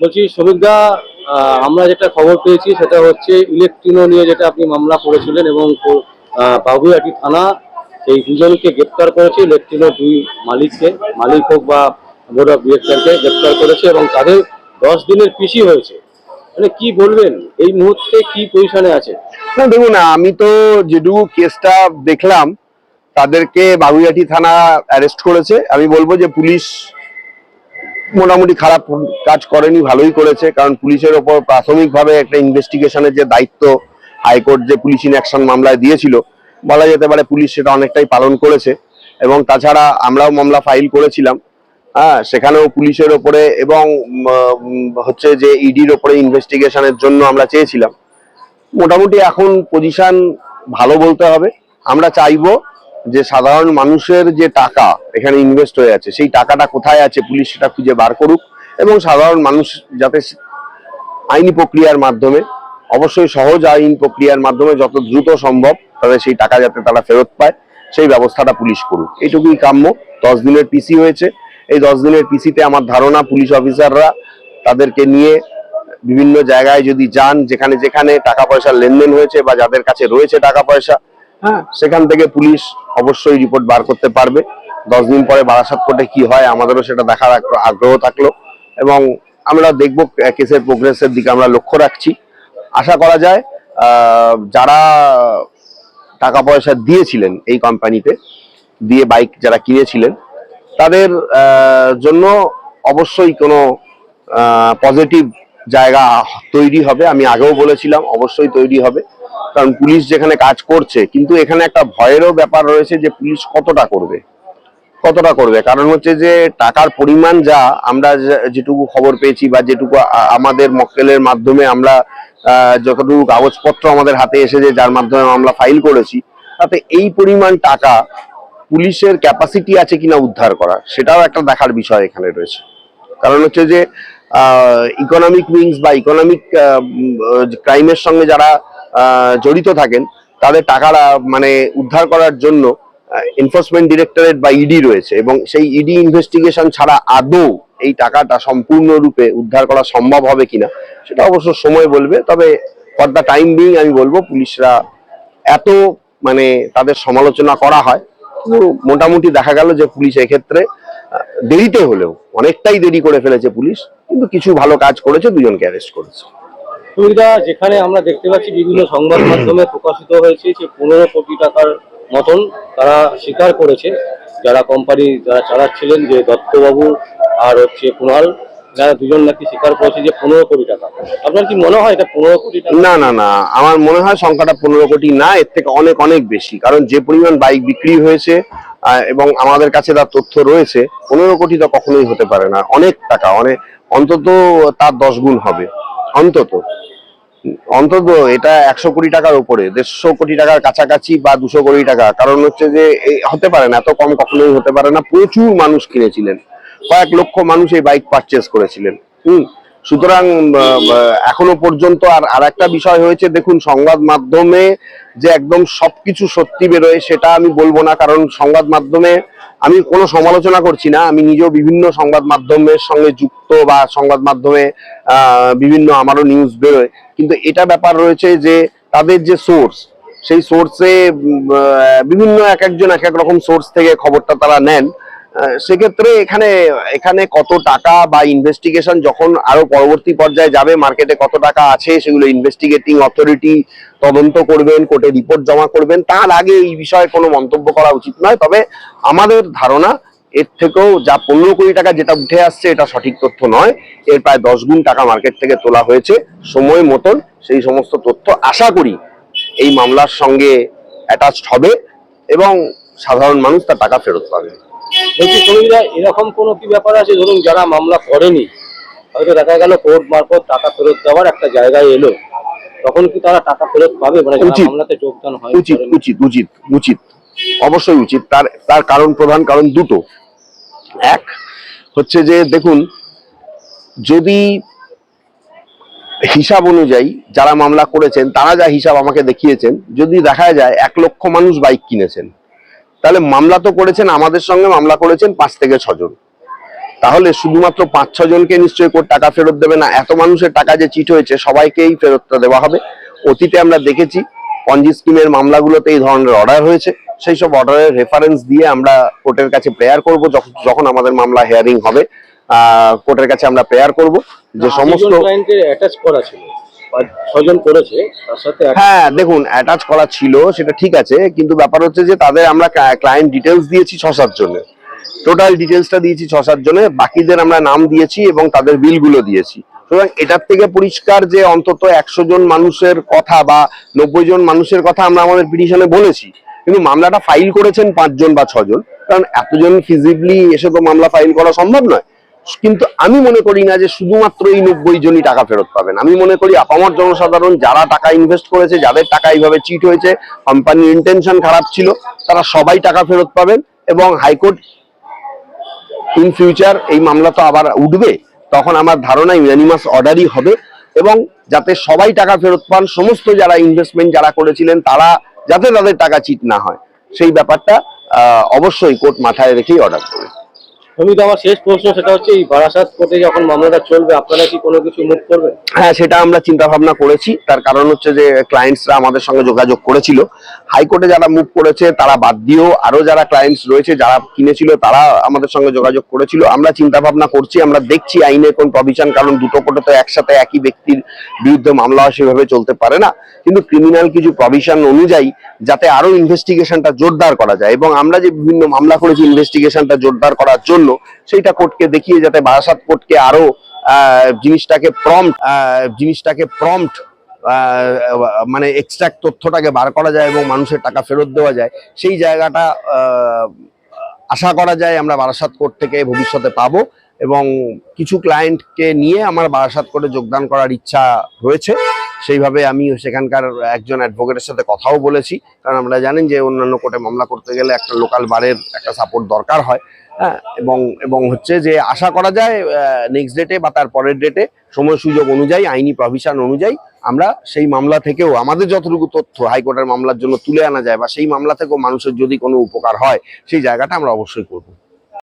বলছি শ্রমিকদা আমরা যেটা খবর পেয়েছি সেটা হচ্ছে ইলেকট্রিনো নিয়ে যেটা আপনি মামলা করেছিলেন এবং আহ, থানা এই দুজনকে গ্রেপ্তার করেছে ইলেকট্রিনো দুই মালিককে মালিক হোক বা বোর্ড অফ ডিরেক্টরকে গ্রেপ্তার করেছে এবং তাদের দশ দিনের পিসি হয়েছে। মানে কি বলবেন? এই মুহূর্তে কি পজিশনে আছে? না দেখুন আমি তো যেটুকু কেসটা দেখলাম তাদেরকে বাগুইয়াটি থানা অ্যারেস্ট করেছে। আমি বলব যে পুলিশ মোটামুটি খারাপ কাজ করেনি, ভালোই করেছে, কারণ পুলিশের ওপর প্রাথমিকভাবে একটা ইনভেস্টিগেশনের যে দায়িত্ব, হাইকোর্ট যে পুলিশ ইন অ্যাকশন মামলায় দিয়েছিল, বলা যেতে পারে পুলিশ সেটা অনেকটাই পালন করেছে। এবং তাছাড়া আমরাও মামলা ফাইল করেছিলাম। হ্যাঁ সেখানেও পুলিশের ওপরে এবং হচ্ছে যে ইডির ওপরে ইনভেস্টিগেশনের জন্য আমরা চেয়েছিলাম। মোটামুটি এখন পজিশন ভালো বলতে হবে। আমরা চাইব যে সাধারণ মানুষের যে টাকা এখানে ইনভেস্ট হয়ে আছে, সেই টাকাটা কোথায় আছে পুলিশ সেটা খুঁজে বার করুক এবং সাধারণ মানুষ যাতে আইনি প্রক্রিয়ার মাধ্যমে, অবশ্যই সহজ আইন প্রক্রিয়ার মাধ্যমে যত দ্রুত সম্ভব তাদের সেই টাকা যাতে তারা ফেরত পায়, সেই ব্যবস্থাটা পুলিশ করুক। এইটুকুই কাম্য। দশ দিনের পিসি হয়েছে। এই দশ দিনের পিসিতে আমার ধারণা, পুলিশ অফিসাররা তাদেরকে নিয়ে বিভিন্ন জায়গায় যদি যান, যেখানে যেখানে টাকা পয়সার লেনদেন হয়েছে বা যাদের কাছে রয়েছে টাকা পয়সা হ্যাঁ। সেখান থেকে পুলিশ অবশ্যই রিপোর্ট বার করতে পারবে। দশ দিন পরে বারাসাত কোর্টে কি হয় আমাদেরও সেটা দেখার আগ্রহ থাকল। এবং আমরা দেখব কেসের প্রোগ্রেসের দিকে আমরা লক্ষ্য রাখছি। আশা করা যায় যারা টাকা পয়সা দিয়েছিলেন এই কোম্পানিতে দিয়ে বাইক যারা কিনেছিলেন, তাদের জন্য অবশ্যই কোনো পজিটিভ জায়গা তৈরি হবে। আমি আগেও বলেছিলাম, অবশ্যই তৈরি হবে। কারণ পুলিশ যেখানে কাজ করছে, কিন্তু এখানে একটা ভয়েরও ব্যাপার রয়েছে যে পুলিশ কতটা করবে। কতটা করবে? কারণ হচ্ছে যে টাকার পরিমাণ যা আমরা যেটুকু খবর পেয়েছি বা যেটুকু আমাদের মক্কেলের মাধ্যমে আমরা যতটুকু কাগজপত্র আমাদের হাতে এসেছে, যার মাধ্যমে আমরা ফাইল করেছি, তাতে এই পরিমাণ টাকা পুলিশের ক্যাপাসিটি আছে কিনা উদ্ধার করা, সেটাও একটা দেখার বিষয় এখানে রয়েছে। কারণ হচ্ছে যে ইকোনমিক উইংস বা ইকোনমিক ক্রাইমের সঙ্গে যারা জড়িত থাকেন, তাদের টাকাটা মানে উদ্ধার করার জন্য এনফোর্সমেন্ট ডিরেক্টরেট বা ইডি রয়েছে এবং সেই ইডি ইনভেস্টিগেশন ছাড়া আদৌ এই টাকাটা সম্পূর্ণরূপে উদ্ধার করা সম্ভব হবে কিনা, সেটা অবশ্য সময় বলবে। তবে ফর দ্য টাইম বিং আমি বলব, পুলিশরা এত মানে তাদের সমালোচনা করা হয়, কিন্তু মোটামুটি দেখা গেল যে পুলিশ এক্ষেত্রে দেরিতে হলেও, অনেকটাই দেরি করে ফেলেছে পুলিশ, কিন্তু কিছু ভালো কাজ করেছে, দুজনকে অ্যারেস্ট করেছে। শ্রমিকদা যেখানে আমরা দেখতে পাচ্ছি বিভিন্ন সংবাদ মাধ্যমে প্রকাশিত হয়েছে যে পনেরো কোটি টাকার মতন তারা স্বীকার করেছে। যারা কোম্পানি যারা চালাচ্ছিলেন যে দত্তবাবু আর হচ্ছে কুণাল যারা দুজন নাকি স্বীকার করেছে যে পনেরো কোটি টাকা। আপনার কি মনে হয় এটা পনেরো কোটি টাকা? না না না। আমার মনে হয় সংখ্যাটা পনেরো কোটি না, এর থেকে অনেক অনেক বেশি। কারণ যে পরিমাণ বাইক বিক্রি হয়েছে এবং আমাদের কাছে তার তথ্য রয়েছে, পনেরো কোটি তো কখনোই হতে পারে না। অনেক টাকা অনেক অন্তত তার দশ গুণ হবে। অন্তত। অন্তত এটা একশো কোটি টাকার উপরে, দেড়শো কোটি টাকার কাছাকাছি বা দুশো কোটি টাকা। কারণ হচ্ছে যে হতে পারে না, এত কম কখনোই হতে পারে না। প্রচুর মানুষ কিনেছিলেন। কয়েক লক্ষ মানুষ এই বাইক পারচেস করেছিলেন। হুম? সুতরাং এখনও পর্যন্ত আর আর একটা বিষয় হয়েছে দেখুন সংবাদ মাধ্যমে যে একদম সবকিছু সত্যি বেরোয় সেটা আমি বলব না কারণ সংবাদ মাধ্যমে আমি কোনো সমালোচনা করছি না আমি নিজেও বিভিন্ন সংবাদ মাধ্যমের সঙ্গে যুক্ত বা সংবাদ মাধ্যমে বিভিন্ন আমারও নিউজ বেরোয়। কিন্তু এটা ব্যাপার রয়েছে যে তাদের যে সোর্স সেই সোর্সে বিভিন্ন এক একজন এক এক রকম সোর্স থেকে খবরটা তারা নেন। সেক্ষেত্রে এখানে এখানে কত টাকা বা ইনভেস্টিগেশন যখন আরও পরবর্তী পর্যায়ে যাবে মার্কেটে কত টাকা আছে, সেগুলো ইনভেস্টিগেটিং অথরিটি তদন্ত করবেন, কোর্টে রিপোর্ট জমা করবেন, তার আগে এই বিষয়ে কোনো মন্তব্য করা উচিত নয়। তবে আমাদের ধারণা, এর থেকেও যা পনেরো কোটি টাকা যেটা উঠে আসছে, এটা সঠিক তথ্য নয়। এর প্রায় দশ গুণ টাকা মার্কেট থেকে তোলা হয়েছে সময় মতন। সেই সমস্ত তথ্য আশা করি এই মামলার সঙ্গে অ্যাটাচড হবে এবং সাধারণ মানুষ তার টাকা ফেরত পাবে। বলছি শ্রমিকরা এরকম কোনো কি ব্যাপার আছে? ধরুন যারা মামলা করেনি হয়তো দেখা গেল কোর্ট মারফত টাকা ফেরত দেওয়ার একটা জায়গায় এলো। তখন কি তারা টাকা ফেরত পাবে? মানে মামলাতে যোগদান হয় উচিত উচিত উচিত উচিত অবশ্যই উচিত। তার তার কারণ প্রধান কারণ দুটো। এক হচ্ছে যে দেখুন যদি হিসাব অনুযায়ী যারা মামলা করেছেন তারা যা হিসাব আমাকে দেখিয়েছেন যদি দেখা যায় এক লক্ষ মানুষ বাইক কিনেছেন তাহলে মামলা তো করেছেন আমাদের সঙ্গে মামলা করেছেন পাঁচ থেকে ছজন। তাহলে শুধুমাত্র পাঁচ ছ জনকে নিশ্চয়ই টাকা ফেরত দেবে না? এত মানুষের টাকা যে চিট হয়েছে সবাইকেই ফেরতটা দেওয়া হবে। অতীতে আমরা দেখেছি পঞ্জি স্কিমের মামলাগুলোতে এই ধরনের অর্ডার হয়েছে। সেই সব অর্ডারের রেফারেন্স দিয়ে আমরা কোর্টের কাছে প্রেয়ার করব যখন আমাদের মামলা হেয়ারিং হবে। আহ কোর্টের কাছে আমরা প্রেয়ার করব। যে সমস্ত অ্যাটাচ করা ছিল? হ্যাঁ দেখুন অ্যাটাচ করা ছিল, সেটা ঠিক আছে, কিন্তু ব্যাপার হচ্ছে যে তাদের আমরা ক্লায়েন্ট ডিটেলস দিয়েছি ছ, সাত টোটাল দিয়েছি ছ, সাত বাকিদের আমরা নাম দিয়েছি এবং তাদের বিলগুলো দিয়েছি। সুতরাং এটার থেকে পরিষ্কার যে অন্তত একশো জন মানুষের কথা বা নব্বই জন মানুষের কথা আমরা আমাদের পিটিশনে বলেছি, কিন্তু মামলাটা ফাইল করেছেন পাঁচজন বা ছজন, কারণ এতজন ফিজিবলি এসে তো মামলা ফাইল করা সম্ভব নয়। কিন্তু আমি মনে করি না যে শুধুমাত্র এই নব্বই জনই টাকা ফেরত পাবেন। আমি মনে করি আপামর জনসাধারণ যারা টাকা ইনভেস্ট করেছে, যাদের টাকা এইভাবে চিট হয়েছে কোম্পানির ইন্টেনশন খারাপ ছিল, তারা সবাই টাকা ফেরত পাবেন এবং হাইকোর্ট ইন ফিউচার এই মামলা তো আবার উঠবে, তখন আমার ধারণা ইউনানিমাস অর্ডারই হবে এবং যাতে সবাই টাকা ফেরত পান, সমস্ত যারা ইনভেস্টমেন্ট যারা করেছিলেন, তারা যাতে তাদের টাকা চিট না হয়। সেই ব্যাপারটা অবশ্যই কোর্ট মাথায় রেখেই অর্ডার করবে। অমিত আমার শেষ সেটা হচ্ছে হ্যাঁ তার কারণ যোগাযোগ যারা তারা যারা কিনেছিল, তারা আমাদের সঙ্গে যোগাযোগ করেছিল। আমরা চিন্তা ভাবনা করছি, আমরা দেখছি আইনে কোন প্রভিশন কারণ দুটো কোর্টে তো একসাথে একই ব্যক্তির বিরুদ্ধে মামলা সেভাবে চলতে পারে না। কিন্তু ক্রিমিনাল কিছু প্রভিশন অনুযায়ী, যাতে আরও ইনভেস্টিগেশনটা জোরদার করা যায়। এবং আমরা যে বিভিন্ন মামলা করেছি ইনভেস্টিগেশনটা জোরদার করার জন্য সেইটা কোর্টকে দেখিয়ে যাতে বারাসাত কোর্টকে আরও জিনিসটাকে প্রম্পট জিনিসটাকে প্রম্পট মানে এক্সট্রাক্ট তথ্যটাকে বার করা যায় এবং মানুষের টাকা ফেরত দেওয়া যায়, সেই জায়গাটা আশা করা যায় আমরা বারাসাত কোর্ট থেকে ভবিষ্যতে পাবো এবং কিছু ক্লায়েন্টকে নিয়ে আমার বারাসাত কোর্টে যোগদান করার ইচ্ছা রয়েছে। সেইভাবে আমি সেখানকার একজন অ্যাডভোকেটের সাথে কথাও বলেছি, কারণ আমরা জানেন যে অন্যান্য কোর্টে মামলা করতে গেলে একটা লোকাল বারের একটা সাপোর্ট দরকার হয়। হ্যাঁ। এবং এবং হচ্ছে যে আশা করা যায় নেক্সট ডেটে বা তার পরের ডেটে সময় সুযোগ অনুযায়ী, আইনি প্রভিশন অনুযায়ী আমরা সেই মামলা থেকেও, আমাদের যতটুকু তথ্য হাইকোর্টের মামলার জন্য তুলে আনা যায় বা সেই মামলা থেকেও মানুষের যদি কোনো উপকার হয়, সেই জায়গাটা আমরা অবশ্যই করব।